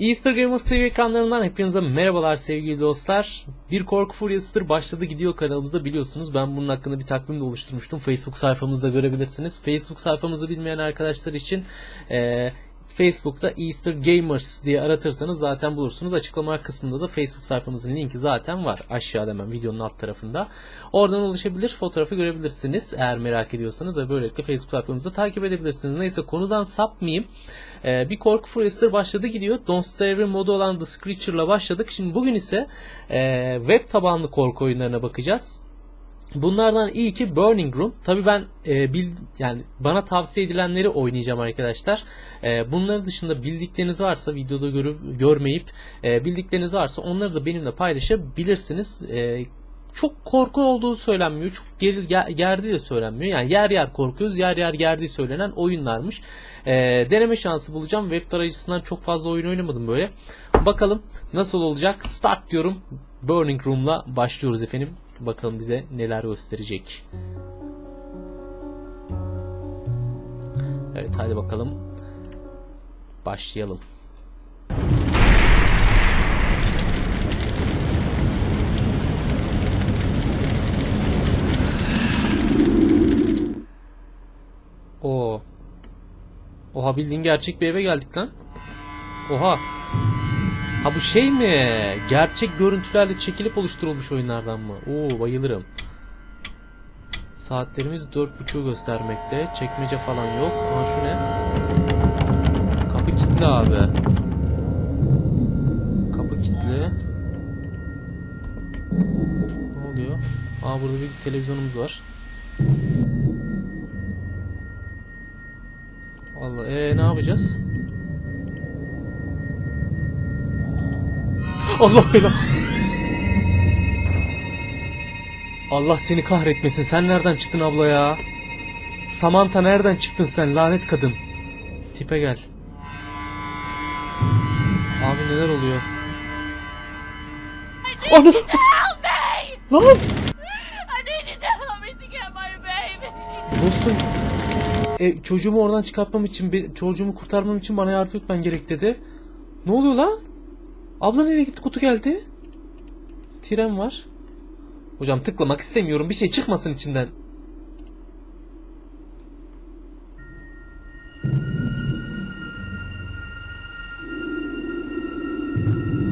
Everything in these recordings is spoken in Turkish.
Easter Gamers TV ekranlarından hepinize merhabalar sevgili dostlar. Bir korku furyasıdır başladı gidiyor kanalımızda biliyorsunuz. Ben bunun hakkında bir takvim de oluşturmuştum. Facebook sayfamızda görebilirsiniz. Facebook sayfamızı bilmeyen arkadaşlar için eee Facebook'ta Easter Gamers diye aratırsanız zaten bulursunuz. Açıklama kısmında da Facebook sayfamızın linki zaten var. Aşağıda hemen videonun alt tarafında. Oradan ulaşabilir, fotoğrafı görebilirsiniz eğer merak ediyorsanız ve böylelikle Facebook sayfamızı takip edebilirsiniz. Neyse konudan sapmayayım. Ee, bir korku furyasıdır başladı gidiyor. Don't Starve modu olan The Screecher'la başladık. Şimdi bugün ise e, web tabanlı korku oyunlarına bakacağız. Bunlardan ilki Burning Room. Tabii ben e, bil, yani bana tavsiye edilenleri oynayacağım arkadaşlar. E, bunların dışında bildikleriniz varsa videoda görüp görmeyip e, bildikleriniz varsa onları da benimle paylaşabilirsiniz. E, çok korku olduğu söylenmiyor. Çok geril ger- gerdiği de söylenmiyor. Yani yer yer korkuyoruz, yer yer gerdiği söylenen oyunlarmış. E, deneme şansı bulacağım. Web tarayıcısından çok fazla oyun oynamadım böyle. Bakalım nasıl olacak. Start diyorum. Burning Room'la başlıyoruz efendim. Bakalım bize neler gösterecek. Evet hadi bakalım. Başlayalım. O. Oha bildiğin gerçek bir eve geldik lan. Oha. Ha bu şey mi? Gerçek görüntülerle çekilip oluşturulmuş oyunlardan mı? Oo bayılırım. Saatlerimiz 4.30'u göstermekte. Çekmece falan yok. Ama şu ne? Kapı kilitli abi. Kapı kilitli. Ne oluyor? Aa burada bir televizyonumuz var. Allah ee ne yapacağız? Allah belanı. Allah seni kahretmesin. Sen nereden çıktın abla ya? Samantha nereden çıktın sen lanet kadın? Tipe gel. Abi neler oluyor? Ana! Lan! Dostum e, çocuğumu oradan çıkartmam için çocuğumu kurtarmam için bana yardım etmen gerek dedi. Ne oluyor lan? Abla nereye gitti? Kutu geldi. Tren var. Hocam tıklamak istemiyorum. Bir şey çıkmasın içinden.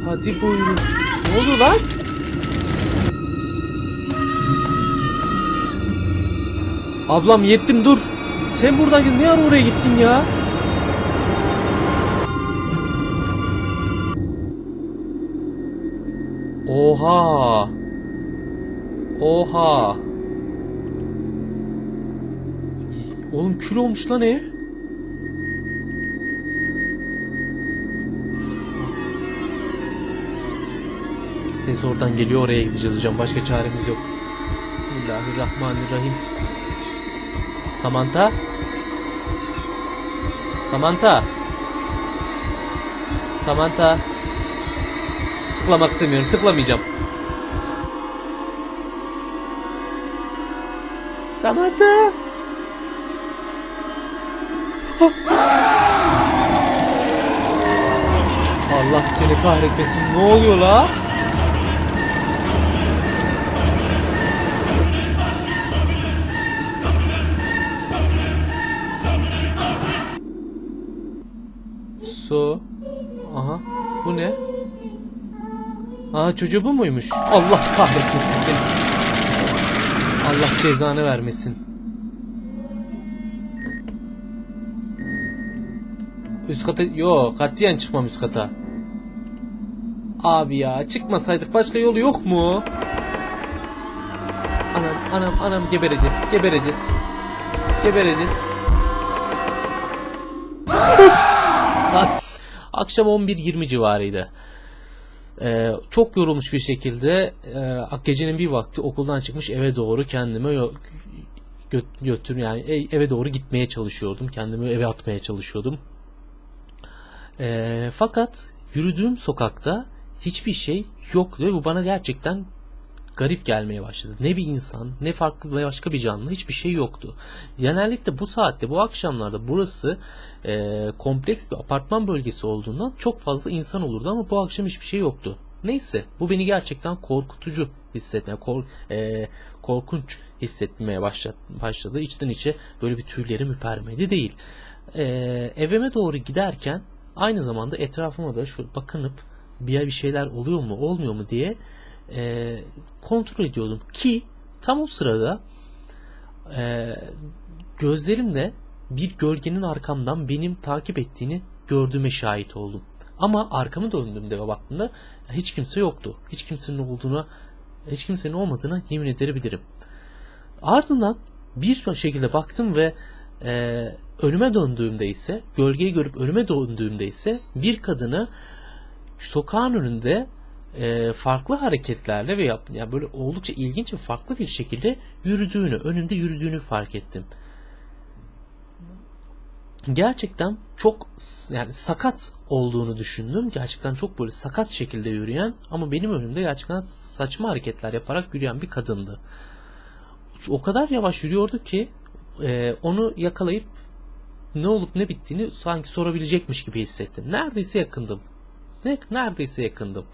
Hadi buyurun. Ne oluyor lan? Ablam yettim dur. Sen buradan ne ara oraya gittin ya? Oha. Oha. Oğlum kül olmuş lan ev. Ses oradan geliyor oraya gideceğiz hocam. Başka çaremiz yok. Bismillahirrahmanirrahim. Samantha? Samantha? Samantha? Tıklamak istemiyorum. Tıklamayacağım. Samantha? Allah seni kahretmesin. Ne oluyor la? Su. Aa çocuğu bu muymuş? Allah kahretmesin seni. Allah cezanı vermesin. Üst kata... Yo katiyen çıkmam üst kata. Abi ya çıkmasaydık başka yolu yok mu? Anam anam anam gebereceğiz gebereceğiz. Gebereceğiz. As. Akşam 11.20 civarıydı. Ee, çok yorulmuş bir şekilde e, gecenin bir vakti okuldan çıkmış eve doğru kendime gö- götür yani e- eve doğru gitmeye çalışıyordum. Kendimi eve atmaya çalışıyordum. Ee, fakat yürüdüğüm sokakta hiçbir şey yoktu ve bu bana gerçekten garip gelmeye başladı. Ne bir insan, ne farklı başka bir canlı hiçbir şey yoktu. Genellikle bu saatte, bu akşamlarda burası e, kompleks bir apartman bölgesi olduğundan çok fazla insan olurdu ama bu akşam hiçbir şey yoktu. Neyse bu beni gerçekten korkutucu hissetmeye, kor, e, korkunç hissetmeye başladı, başladı. İçten içe böyle bir tüylerim ürpermedi değil. E, evime doğru giderken aynı zamanda etrafıma da şu bakınıp bir bir şeyler oluyor mu olmuyor mu diye e, kontrol ediyordum ki tam o sırada e, gözlerimle bir gölgenin arkamdan benim takip ettiğini gördüğüme şahit oldum. Ama arkamı döndüğümde ve baktığımda hiç kimse yoktu. Hiç kimsenin olduğuna, hiç kimsenin olmadığına yemin edebilirim. Ardından bir şekilde baktım ve e, önüme döndüğümde ise, gölgeyi görüp önüme döndüğümde ise bir kadını sokağın önünde e, farklı hareketlerle ve yap, yani böyle oldukça ilginç ve farklı bir şekilde yürüdüğünü, önümde yürüdüğünü fark ettim. Gerçekten çok yani sakat olduğunu düşündüm. Gerçekten çok böyle sakat şekilde yürüyen ama benim önümde gerçekten saçma hareketler yaparak yürüyen bir kadındı. O kadar yavaş yürüyordu ki e, onu yakalayıp ne olup ne bittiğini sanki sorabilecekmiş gibi hissettim. Neredeyse yakındım. Ne, neredeyse yakındım.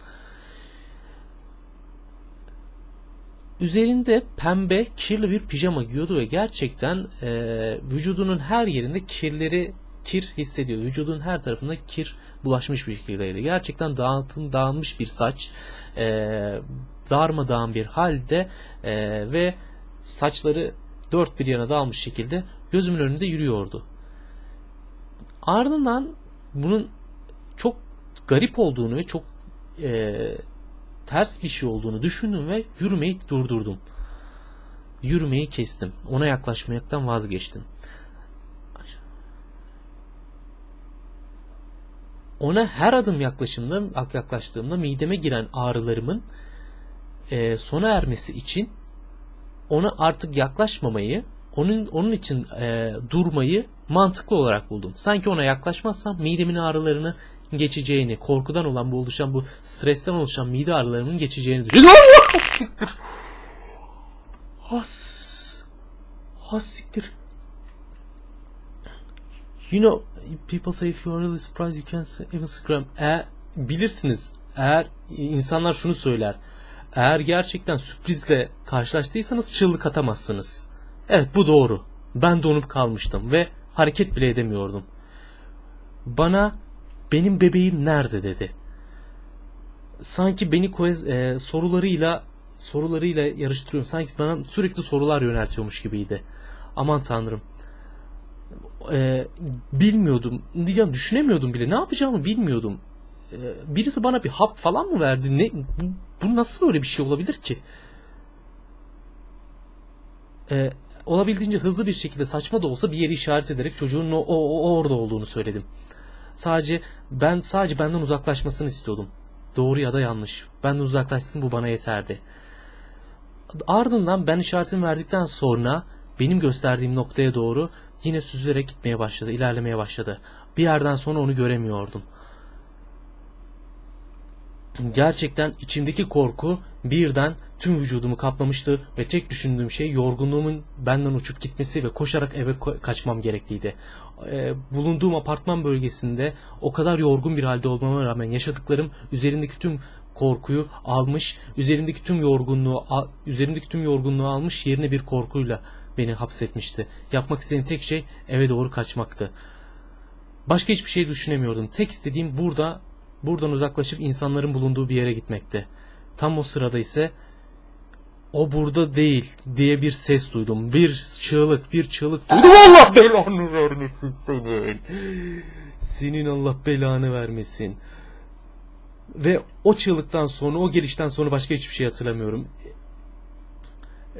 Üzerinde pembe kirli bir pijama giyiyordu ve gerçekten e, vücudunun her yerinde kirleri kir hissediyor. Vücudun her tarafında kir bulaşmış bir şekildeydi. Gerçekten dağıtım dağılmış bir saç, e, darmadağın bir halde e, ve saçları dört bir yana dağılmış şekilde gözümün önünde yürüyordu. Ardından bunun çok garip olduğunu ve çok e, ters bir şey olduğunu düşündüm ve yürümeyi durdurdum. Yürümeyi kestim. Ona yaklaşmaktan vazgeçtim. Ona her adım yaklaşımda, yaklaştığımda mideme giren ağrılarımın e, sona ermesi için ona artık yaklaşmamayı, onun onun için e, durmayı mantıklı olarak buldum. Sanki ona yaklaşmazsam midemin ağrılarını geçeceğini, korkudan olan bu oluşan bu stresten oluşan mide ağrılarının geçeceğini düşündüm. Has. Has siktir. You know, people say if you are really surprised you can even scream. Eğer, bilirsiniz, eğer insanlar şunu söyler. Eğer gerçekten sürprizle karşılaştıysanız çığlık atamazsınız. Evet bu doğru. Ben donup kalmıştım ve hareket bile edemiyordum. Bana benim bebeğim nerede dedi. Sanki beni e, sorularıyla sorularıyla yarıştırıyor. Sanki bana sürekli sorular yöneltiyormuş gibiydi. Aman tanrım. E, bilmiyordum. Ya düşünemiyordum bile. Ne yapacağımı bilmiyordum. E, birisi bana bir hap falan mı verdi? Ne bu, bu nasıl böyle bir şey olabilir ki? E, olabildiğince hızlı bir şekilde saçma da olsa bir yeri işaret ederek çocuğun o, o, o orada olduğunu söyledim. Sadece ben sadece benden uzaklaşmasını istiyordum. Doğru ya da yanlış. Benden uzaklaşsın bu bana yeterdi. Ardından ben işaretimi verdikten sonra benim gösterdiğim noktaya doğru yine süzülerek gitmeye başladı, ilerlemeye başladı. Bir yerden sonra onu göremiyordum. Gerçekten içimdeki korku birden tüm vücudumu kaplamıştı ve tek düşündüğüm şey yorgunluğumun benden uçup gitmesi ve koşarak eve kaçmam gerekliydi. Ee, bulunduğum apartman bölgesinde o kadar yorgun bir halde olmama rağmen yaşadıklarım üzerindeki tüm korkuyu almış, üzerimdeki tüm yorgunluğu üzerimdeki tüm yorgunluğu almış yerine bir korkuyla beni hapsetmişti. Yapmak istediğim tek şey eve doğru kaçmaktı. Başka hiçbir şey düşünemiyordum. Tek istediğim burada buradan uzaklaşıp insanların bulunduğu bir yere gitmekti. Tam o sırada ise o burada değil diye bir ses duydum. Bir çığlık, bir çığlık duydum. Allah belanı vermesin senin. Senin Allah belanı vermesin. Ve o çığlıktan sonra, o gelişten sonra başka hiçbir şey hatırlamıyorum.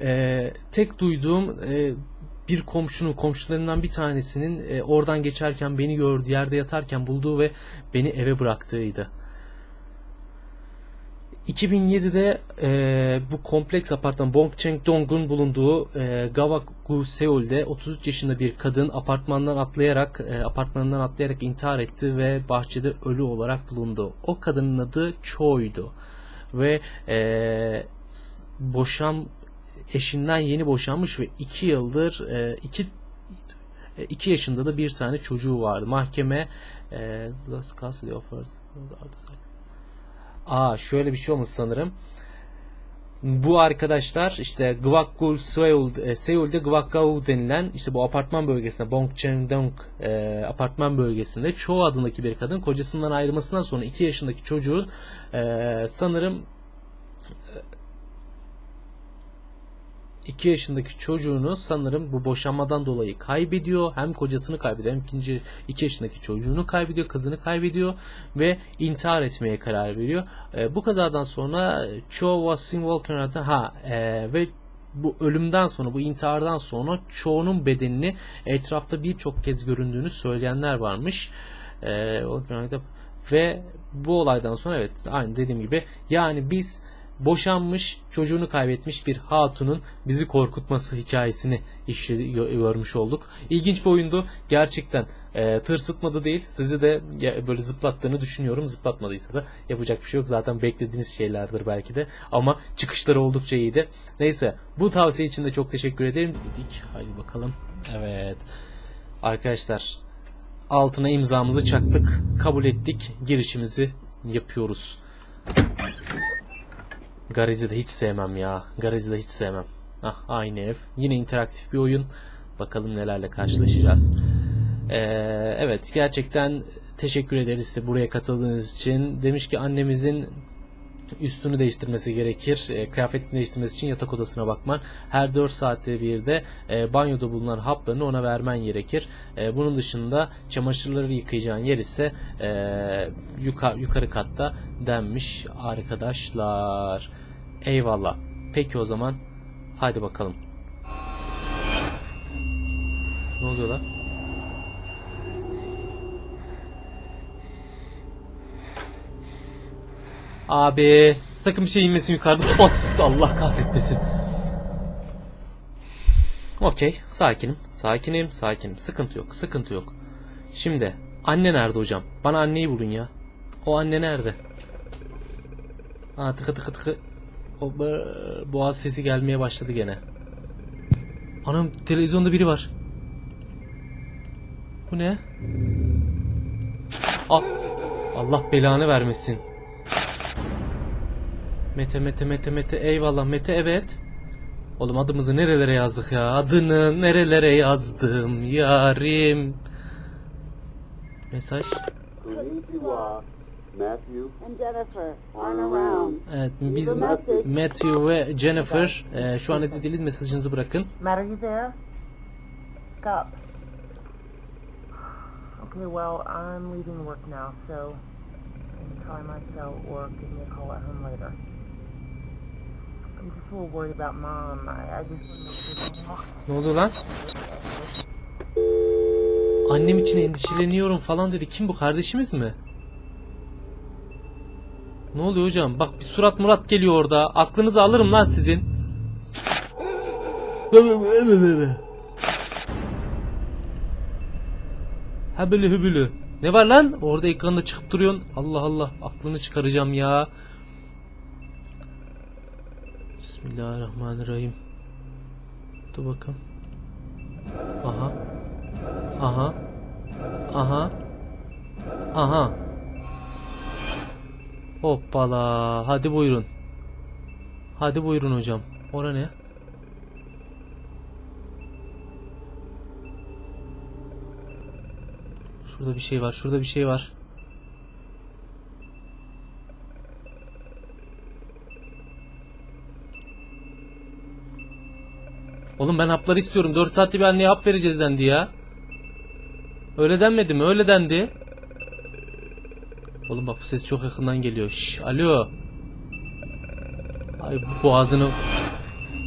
Ee, tek duyduğum e, bir komşunun, komşularından bir tanesinin e, oradan geçerken beni gördü, yerde yatarken bulduğu ve beni eve bıraktığıydı. 2007'de e, bu kompleks apartman Bongcheng Dong'un bulunduğu e, Gawak-gu Seul'de 33 yaşında bir kadın apartmandan atlayarak e, apartmanından atlayarak intihar etti ve bahçede ölü olarak bulundu. O kadının adı Choi'du. ve e, boşan eşinden yeni boşanmış ve 2 yıldır 2 2 yaşında da bir tane çocuğu vardı. Mahkeme e, Last Custody Offers Aa şöyle bir şey olmuş sanırım. Bu arkadaşlar işte Gwakkul Seul, e, Seul'de Gwakkau denilen işte bu apartman bölgesinde Bongcheon-dong e, apartman bölgesinde çoğu adındaki bir kadın kocasından ayrılmasından sonra 2 yaşındaki çocuğun e, sanırım 2 yaşındaki çocuğunu sanırım bu boşanmadan dolayı kaybediyor. Hem kocasını kaybediyor hem ikinci 2 yaşındaki çocuğunu kaybediyor, kızını kaybediyor ve intihar etmeye karar veriyor. E, bu kazadan sonra Cho Wasin adlı ha e, ve bu ölümden sonra, bu intihardan sonra çoğunun bedenini etrafta birçok kez göründüğünü söyleyenler varmış. E, ve bu olaydan sonra evet aynı dediğim gibi yani biz boşanmış, çocuğunu kaybetmiş bir hatunun bizi korkutması hikayesini işledi, gö- görmüş olduk. İlginç bir oyundu. Gerçekten e, tırsıtmadı değil. Sizi de ya- böyle zıplattığını düşünüyorum. Zıplatmadıysa da yapacak bir şey yok. Zaten beklediğiniz şeylerdir belki de. Ama çıkışları oldukça iyiydi. Neyse bu tavsiye için de çok teşekkür ederim dedik. Haydi bakalım. Evet. Arkadaşlar altına imzamızı çaktık. Kabul ettik. Girişimizi yapıyoruz. Garage'ı da hiç sevmem ya. Garage'ı da hiç sevmem. Ah aynı ev. Yine interaktif bir oyun. Bakalım nelerle karşılaşacağız. Ee, evet gerçekten teşekkür ederiz de buraya katıldığınız için. Demiş ki annemizin üstünü değiştirmesi gerekir. E, kıyafetini değiştirmesi için yatak odasına bakman. Her 4 saatte bir de e, banyoda bulunan haplarını ona vermen gerekir. E, bunun dışında çamaşırları yıkayacağın yer ise e, yukarı, yukarı katta denmiş arkadaşlar. Eyvallah. Peki o zaman haydi bakalım. Ne oluyor lan? Abi sakın bir şey inmesin yukarıda. Os Allah kahretmesin. Okey sakinim. Sakinim sakinim. Sıkıntı yok. Sıkıntı yok. Şimdi anne nerede hocam? Bana anneyi bulun ya. O anne nerede? Aa tıkı tıkı tıkı. O boğaz sesi gelmeye başladı gene. Anam televizyonda biri var. Bu ne? Ah, Allah belanı vermesin. Mete Mete Mete Mete eyvallah Mete evet. Oğlum adımızı nerelere yazdık ya? Adını nerelere yazdım yarim. Mesaj. Evet biz Matthew ve Jennifer e, şu an evde değiliz mesajınızı bırakın. Okay, well, I'm leaving work now, so try my cell or give me a call at home later. Ne oluyor lan? Annem için endişeleniyorum falan dedi. Kim bu kardeşimiz mi? Ne oluyor hocam? Bak bir surat murat geliyor orada. Aklınızı alırım lan sizin. Hebülü hübülü. Ne var lan? Orada ekranda çıkıp duruyorsun. Allah Allah. Aklını çıkaracağım ya. Bismillahirrahmanirrahim. Dur bakalım. Aha. Aha. Aha. Aha. Hoppala. Hadi buyurun. Hadi buyurun hocam. Ora ne? Şurada bir şey var. Şurada bir şey var. Oğlum ben hapları istiyorum. 4 saatte bir anneye hap vereceğiz dendi ya. Öyle denmedi mi? Öyle dendi. Oğlum bak bu ses çok yakından geliyor. Şş, alo. Ay bu boğazını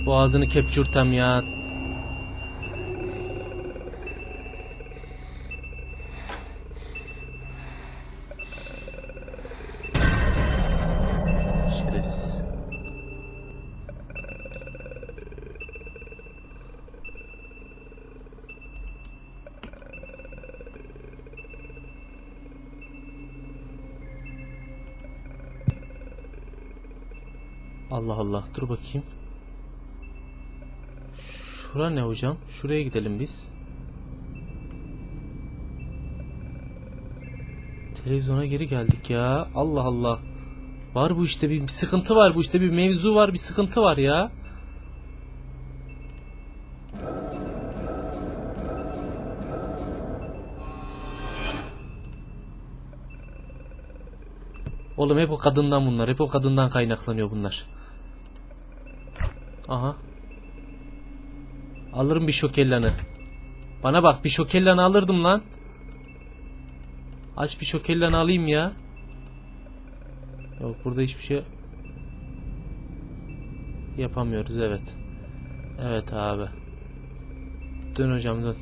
boğazını kepçürtem ya. Allah Allah dur bakayım. Şura ne hocam? Şuraya gidelim biz. Televizyona geri geldik ya. Allah Allah. Var bu işte bir, bir sıkıntı var bu işte bir mevzu var bir sıkıntı var ya. Oğlum hep o kadından bunlar. Hep o kadından kaynaklanıyor bunlar. Aha. Alırım bir şokellanı. Bana bak bir şokellanı alırdım lan. Aç bir şokellanı alayım ya. Yok burada hiçbir şey yapamıyoruz evet. Evet abi. Dön hocam dön.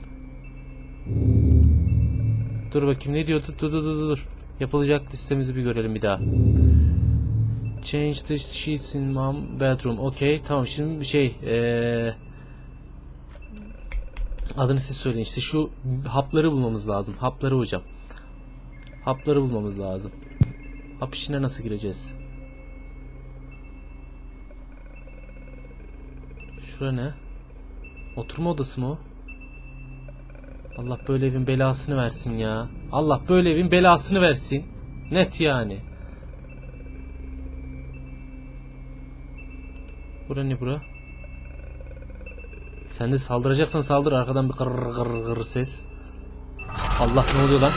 Dur bakayım ne diyordu? Dur dur dur dur. Yapılacak listemizi bir görelim bir daha. Change the sheets in mom bedroom. Okey tamam şimdi şey eee adını siz söyleyin işte şu hapları bulmamız lazım. Hapları hocam. Hapları bulmamız lazım. Hap işine nasıl gireceğiz? Şura ne? Oturma odası mı o? Allah böyle evin belasını versin ya. Allah böyle evin belasını versin. Net yani. Bura ne bura? Sen de saldıracaksan saldır arkadan bir gırr gırr gırr ses. Allah ne oluyor lan?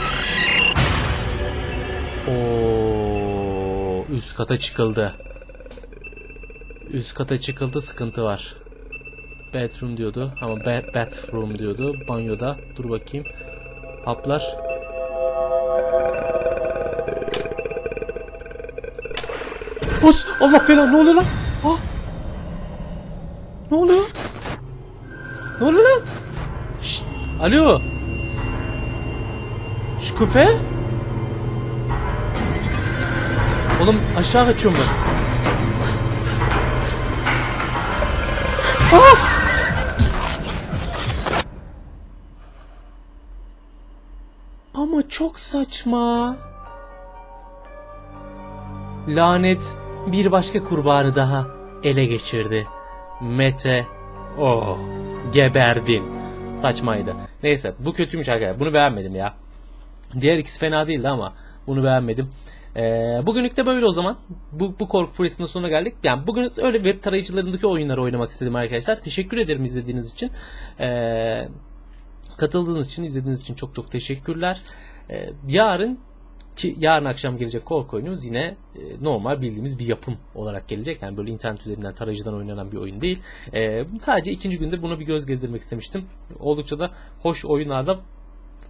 Oo, üst kata çıkıldı. Üst kata çıkıldı sıkıntı var. Bedroom diyordu ama ba- bathroom diyordu. Banyoda. Dur bakayım. Haplar. Os! Allah belanı ne oluyor lan? Ne oluyor? Ne oluyor lan? Şşt! Alo. Şkufe? Oğlum aşağı kaçıyorum ben. Ama çok saçma. Lanet bir başka kurbanı daha ele geçirdi. Mete oh geberdin. Saçmaydı. Neyse bu kötüymüş arkadaşlar. Bunu beğenmedim ya. Diğer ikisi fena değildi ama bunu beğenmedim. Ee, bugünlük de böyle o zaman. Bu, bu korku furyasının sonuna geldik. Yani bugün öyle web tarayıcılarındaki oyunları oynamak istedim arkadaşlar. Teşekkür ederim izlediğiniz için. Ee, katıldığınız için, izlediğiniz için çok çok teşekkürler. Ee, yarın ki yarın akşam gelecek korku oyunumuz yine e, normal bildiğimiz bir yapım olarak gelecek. Yani böyle internet üzerinden tarayıcıdan oynanan bir oyun değil. Ee, sadece ikinci günde buna bir göz gezdirmek istemiştim. Oldukça da hoş oyunlarda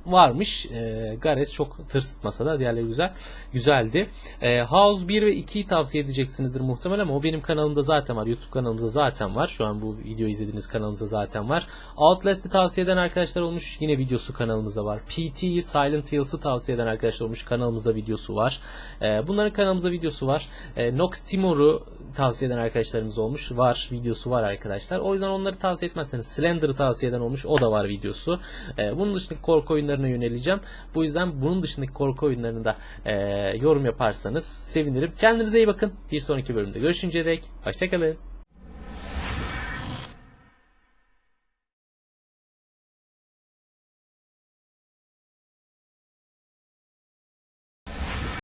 varmış. E, Gares çok tırsıtmasa da diğerleri güzel. Güzeldi. E, House 1 ve 2'yi tavsiye edeceksinizdir muhtemelen ama o benim kanalımda zaten var. YouTube kanalımızda zaten var. Şu an bu videoyu izlediğiniz kanalımızda zaten var. Outlast'ı tavsiye eden arkadaşlar olmuş. Yine videosu kanalımızda var. PT'yi Silent Hills'ı tavsiye eden arkadaşlar olmuş. Kanalımızda videosu var. E, bunların kanalımızda videosu var. E, Nox Timor'u tavsiye eden arkadaşlarımız olmuş. Var. Videosu var arkadaşlar. O yüzden onları tavsiye etmezseniz Slender'ı tavsiye eden olmuş. O da var videosu. E, bunun dışındaki korku oyunlarına yöneleceğim. Bu yüzden bunun dışındaki korku oyunlarını da e, yorum yaparsanız sevinirim. Kendinize iyi bakın. Bir sonraki bölümde görüşünceye dek. Hoşçakalın.